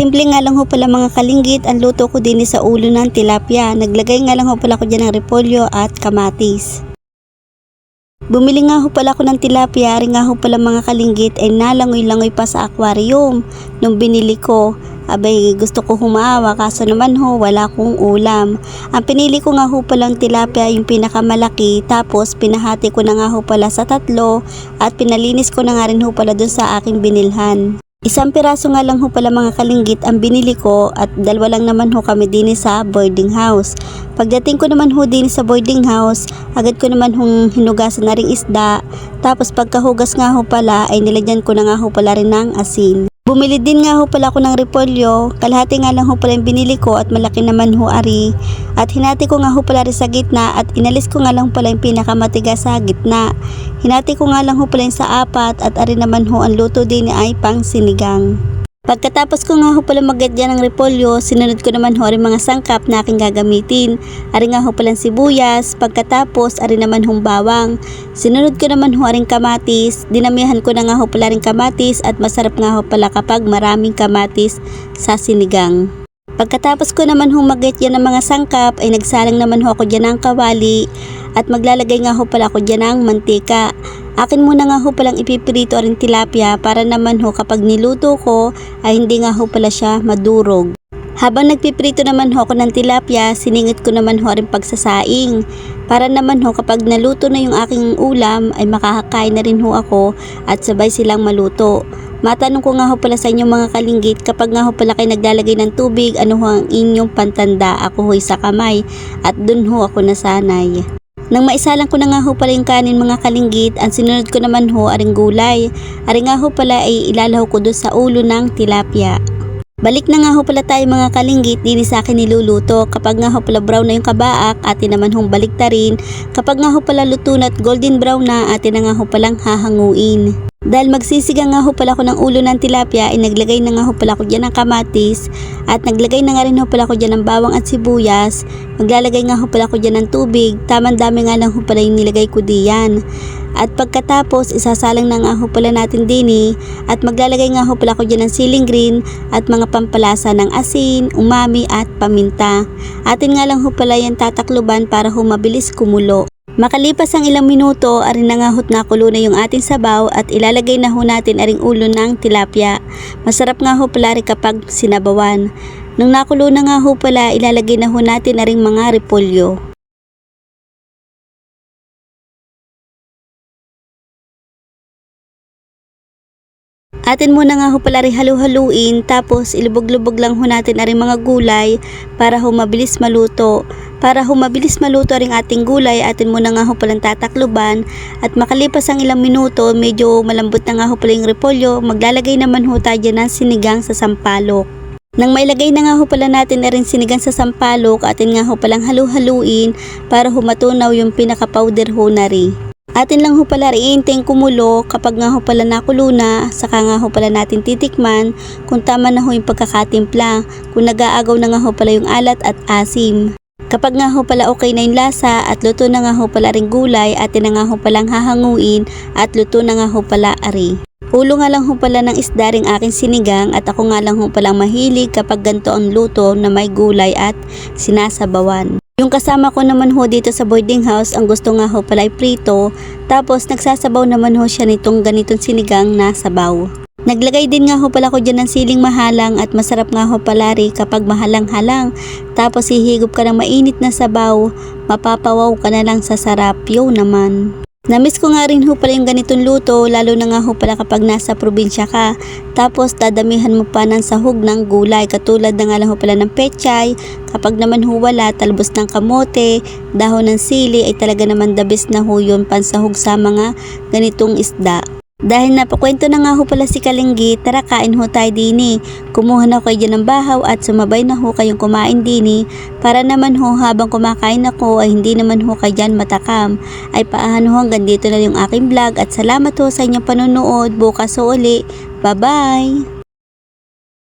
Simple nga lang ho pala mga kalinggit ang luto ko din sa ulo ng tilapia. Naglagay nga lang ho pala ko dyan ng repolyo at kamatis. Bumili nga ho pala ako ng tilapia, rin nga ho pala mga kalinggit ay nalangoy-langoy pa sa aquarium nung binili ko. Abay, gusto ko humaawa kaso naman ho, wala kong ulam. Ang pinili ko nga ho palang tilapia yung pinakamalaki tapos pinahati ko na nga ho pala sa tatlo at pinalinis ko na nga rin ho pala dun sa aking binilhan. Isang piraso nga lang ho pala mga kalinggit ang binili ko at dalawa lang naman ho kami din sa boarding house. Pagdating ko naman ho din sa boarding house, agad ko naman hong hinugasan na ring isda. Tapos pagkahugas nga ho pala ay nilagyan ko na nga ho pala rin ng asin. Bumili din nga ho pala ako ng repolyo, kalahati nga lang ho pala yung binili ko at malaki naman ho ari. At hinati ko nga ho pala rin sa gitna at inalis ko nga lang pala yung pinakamatigas sa gitna. Hinati ko nga lang ho pala yung sa apat at ari naman ho ang luto din ay pang sinigang. Pagkatapos ko nga ho pala magadya ng repolyo, sinunod ko naman ho rin mga sangkap na aking gagamitin. Ari nga ho palang sibuyas, pagkatapos ari naman hong bawang. Sinunod ko naman ho ring kamatis, dinamihan ko na nga ho pala ring kamatis at masarap nga ho pala kapag maraming kamatis sa sinigang. Pagkatapos ko naman humagit yan ng mga sangkap ay nagsalang naman ho ako dyan ng kawali at maglalagay nga ho pala ako dyan ng mantika. Akin muna nga ho palang ipipirito rin tilapia para naman ho kapag niluto ko ay hindi nga ho pala siya madurog. Habang nagpiprito naman ho ako ng tilapia, siningit ko naman ho rin pagsasaing. Para naman ho kapag naluto na yung aking ulam ay makakakain na rin ho ako at sabay silang maluto. Matanong ko nga ho pala sa inyo mga kalinggit kapag nga ho pala kayo naglalagay ng tubig ano ho ang inyong pantanda ako ho'y sa kamay at dun ho ako nasanay. Nang maisalang ko na nga ho pala yung kanin mga kalinggit, ang sinunod ko naman ho aring gulay. Aring nga ho pala ay ilalaho ko doon sa ulo ng tilapia. Balik na nga ho pala tayo mga kalinggit, dini sa akin niluluto. Kapag nga ho pala brown na yung kabaak, atin naman hong balik rin. Kapag nga ho pala luto na at golden brown na, atin na nga ho palang hahanguin. Dahil magsisiga nga ho pala ako ng ulo ng tilapia, ay naglagay na nga ho pala ako dyan ng kamatis at naglagay na nga rin ho pala ako dyan ng bawang at sibuyas. Maglalagay nga ho pala ako dyan ng tubig, tamang dami nga lang ho pala yung nilagay ko diyan. At pagkatapos, isasalang na nga ho natin dini at maglalagay nga ho ako dyan ng siling green at mga pampalasa ng asin, umami at paminta. Atin nga lang ho yan tatakluban para ho mabilis kumulo. Makalipas ang ilang minuto, arin na nga hot na kulo na yung ating sabaw at ilalagay na ho natin aring ulo ng tilapia. Masarap nga ho pala kapag sinabawan. Nung nakulo na nga ho pala, ilalagay na ho natin aring mga repolyo. Atin muna nga ho pala rin halu-haluin tapos ilubog-lubog lang ho natin aring mga gulay para ho mabilis maluto. Para ho mabilis maluto ring ating gulay, atin muna nga ho palang tatakluban at makalipas ang ilang minuto, medyo malambot na nga ho pala yung repolyo, maglalagay naman ho tayo ng sinigang sa sampalok. Nang mailagay na nga ho pala natin na rin sinigang sa sampalok, atin nga ho palang halu-haluin para ho matunaw yung pinaka-powder ho na rin. Atin lang ho pala riinteng kumulo kapag nga ho pala nakulo na, saka nga ho pala natin titikman kung tama na ho yung pagkakatimpla, kung nag-aagaw na nga ho pala yung alat at asim. Kapag nga ho pala okay na yung lasa at luto na nga ho pala ring gulay, atin na nga ho palang hahanguin at luto na nga ho pala ari. Ulo nga lang ho pala ng isda ring aking sinigang at ako nga lang ho palang mahilig kapag ganito ang luto na may gulay at sinasabawan. Yung kasama ko naman ho dito sa boarding house, ang gusto nga ho pala ay prito, tapos nagsasabaw naman ho siya nitong ganitong sinigang na sabaw. Naglagay din nga ho pala ko dyan ng siling mahalang at masarap nga ho pala rin kapag mahalang-halang. Tapos hihigop ka ng mainit na sabaw, mapapawaw ka na lang sa sarap, yo naman. Namiss ko nga rin ho pala yung ganitong luto, lalo na nga ho pala kapag nasa probinsya ka. Tapos dadamihan mo pa ng sahog ng gulay, katulad na nga lang ho pala ng pechay. Kapag naman ho wala, talbos ng kamote, dahon ng sili ay talaga naman the na ho yun pansahog sa mga ganitong isda. Dahil napakwento na nga ho pala si Kalinggi, tara kain ho tayo dini. Kumuha na kayo ng bahaw at sumabay na ho kayong kumain dini para naman ho habang kumakain ako ay hindi naman ho kayo dyan matakam. Ay paano ho hanggang dito na yung aking vlog at salamat ho sa inyong panonood. Bukas ho uli. Bye bye!